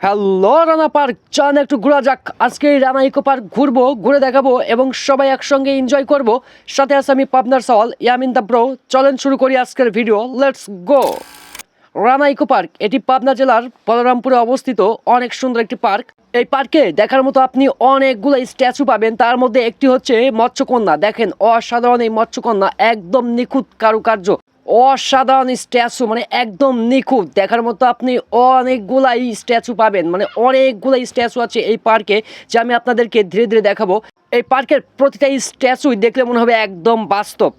Hello, Rana park. চান একটু ঘোরা যাক। আজকে রানা ইকো পার্ক ঘুরবো, ঘুরে দেখাবো এবং সবাই একসঙ্গে এনজয় করব। সাথে আছে আমি পাবনার সওয়াল, ইয়ামিন দা ব্রো চলেন শুরু করি আজকের video let's go Rana eco park, এটি পাবনা জেলার বলরামপুরে অবস্থিত। অনেক সুন্দর একটি পার্ক। এই পার্কে দেখার মতো আপনি অনেকগুলো স্ট্যাচু পাবেন। তার মধ্যে একটি হচ্ছে মৎস্যকন্যা। দেখেন, অসাধারণ এই মৎস্যকন্যা। একদম নিখুঁত কারুকার্য। অসাধারণ স্ট্যাচু মানে একদম নিখুঁত। দেখার মতো আপনি অনেকগুলাই স্ট্যাচু পাবেন মানে অনেকগুলাই স্ট্যাচু আছে এই পার্কে যে আমি আপনাদেরকে ধীরে ধীরে দেখাবো। এই পার্কের প্রতিটা স্ট্যাচুই দেখলে মনে হবে একদম বাস্তব।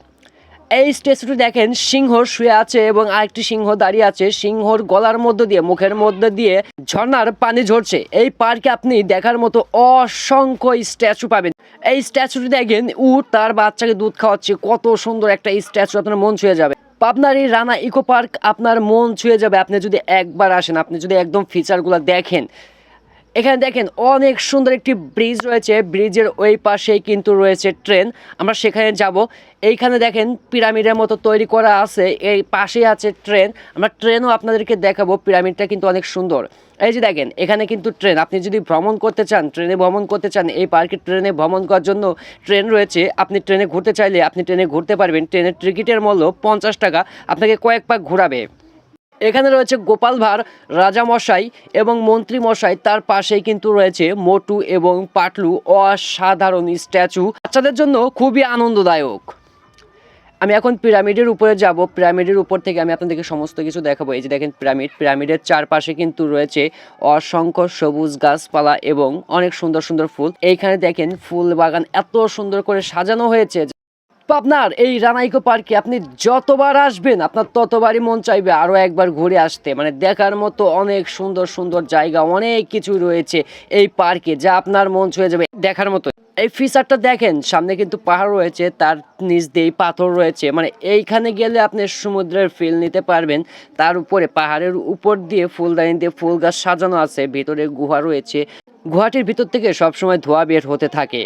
এই স্ট্যাচুটি দেখেন, সিংহ শুয়ে আছে এবং আরেকটি সিংহ দাঁড়িয়ে আছে। সিংহর গলার মধ্য দিয়ে, মুখের মধ্যে দিয়ে ঝর্ণার পানি ঝরছে। এই পার্কে আপনি দেখার মতো অসংখ্য স্ট্যাচু পাবেন। এই স্ট্যাচুটি দেখেন, উট তার বাচ্চাকে দুধ খাওয়াচ্ছে। কত সুন্দর একটা স্ট্যাচু, আপনার মন ছুঁয়ে যাবে। আপনার এই রানা ইকো পার্ক, আপনার মন ছুঁয়ে যাবে। আপনি যদি একবার আসেন, আপনি যদি একদম ফিচারগুলো দেখেন এখানে দেখেন অনেক সুন্দর একটি ব্রিজ রয়েছে। ব্রিজের ওই পাশেই কিন্তু রয়েছে ট্রেন। আমরা সেখানে যাব। এইখানে দেখেন পিরামিডের মতো তৈরি করা আছে। এই পাশেই আছে ট্রেন। আমরা ট্রেনও আপনাদেরকে দেখাবো। পিরামিডটা কিন্তু অনেক সুন্দর। এই যে দেখেন, এখানে কিন্তু ট্রেন। আপনি যদি ভ্রমণ করতে চান, ট্রেনে ভ্রমণ করতে চান, এই পার্কে ট্রেনে ভ্রমণ করার জন্য ট্রেন রয়েছে। আপনি ট্রেনে ঘুরতে চাইলে আপনি ট্রেনে ঘুরতে পারবেন। ট্রেনের টিকিটের মূল্য পঞ্চাশ টাকা। আপনাকে কয়েক পাক ঘোরাবে। এখানে রয়েছে গোপাল ভাঁড় রাজামশাই এবং মন্ত্রী মশাই। তার পাশেই কিন্তু রয়েছে মোটু এবং পাটলু, অসাধারণ স্ট্যাচু। বাচ্চাদের জন্য খুবই আনন্দদায়ক। আমি এখন পিরামিডের উপরে যাব। পিরামিডের উপর থেকে আমি আপনাদেরকে সমস্ত কিছু দেখাবো। এই যে দেখেন পিরামিড। পিরামিডের চারপাশে কিন্তু রয়েছে অসংখ্য সবুজ গাছপালা এবং অনেক সুন্দর সুন্দর ফুল। এইখানে দেখেন ফুল বাগান এত সুন্দর করে সাজানো হয়েছে। আপনার এই রানাইকো পার্কে আপনি যতবার আসবেন, আপনার ততবারই মন চাইবে আরও একবার ঘুরে আসতে। মানে দেখার মতো অনেক সুন্দর সুন্দর জায়গা, অনেক কিছু রয়েছে এই পার্কে যা আপনার মন ছুঁয়ে যাবে দেখার মতো। এই ফিচারটা দেখেন, সামনে কিন্তু পাহাড় রয়েছে, তার নিচ দিয়েই পাথর রয়েছে। মানে এইখানে গেলে আপনি সমুদ্রের ফিল নিতে পারবেন। তার উপরে পাহাড়ের উপর দিয়ে ফুলদানি দিয়ে ফুল গাছ সাজানো আছে, ভিতরে গুহা রয়েছে। গুহাটির ভিতর থেকে সবসময় ধোয়া বের হতে থাকে।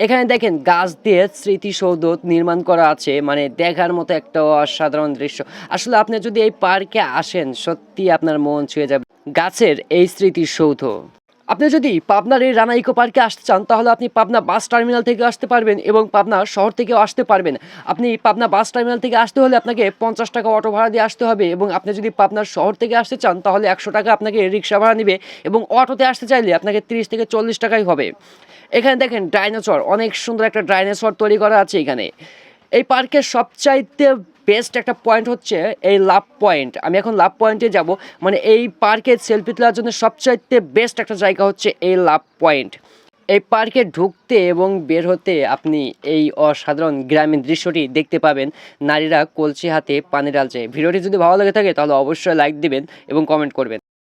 এখানে দেখেন গাছ দিয়ে স্মৃতিসৌধ নির্মাণ করা আছে মানে দেখার মতো একটা অসাধারণ দৃশ্য। আসলে আপনি যদি এই পার্কে আসেন সত্যি আপনার মন ছুঁয়ে যাবে। গাছের এই স্মৃতিসৌধ। আপনি যদি পাবনার এই রানা ইকো পার্কে আসতে চান, তাহলে আপনি পাবনা বাস টার্মিনাল থেকে আসতে পারবেন এবং পাবনা শহর থেকেও আসতে পারবেন। আপনি পাবনা বাস টার্মিনাল থেকে আসতে হলে আপনাকে পঞ্চাশ টাকা অটো ভাড়া দিয়ে আসতে হবে এবং আপনি যদি পাবনার শহর থেকে আসতে চান, তাহলে একশো টাকা আপনাকে রিক্সা ভাড়া নেবে এবং অটোতে আসতে চাইলে আপনাকে তিরিশ থেকে চল্লিশ টাকাই হবে। এখানে দেখেন ডাইনোসর, অনেক সুন্দর একটা ডাইনোসর তৈরি করা আছে এখানে। এই পার্কের সবচাইতে বেস্ট একটা পয়েন্ট হচ্ছে এই লাভ পয়েন্ট। আমি এখন লাভ পয়েন্টে যাব। মানে এই পার্কে সেলফি তোলার জন্য সবচাইতে বেস্ট একটা জায়গা হচ্ছে এই লাভ পয়েন্ট। এই পার্কে ঢুকতে এবং বের হতে আপনি এই অসাধারণ গ্রামীণ দৃশ্যটি দেখতে পাবেন। নারীরা কলসি হাতে পানি ডালছে ভিডিওটি যদি ভালো লাগে থাকে তাহলে অবশ্যই লাইক দিবেন এবং কমেন্ট করবেন।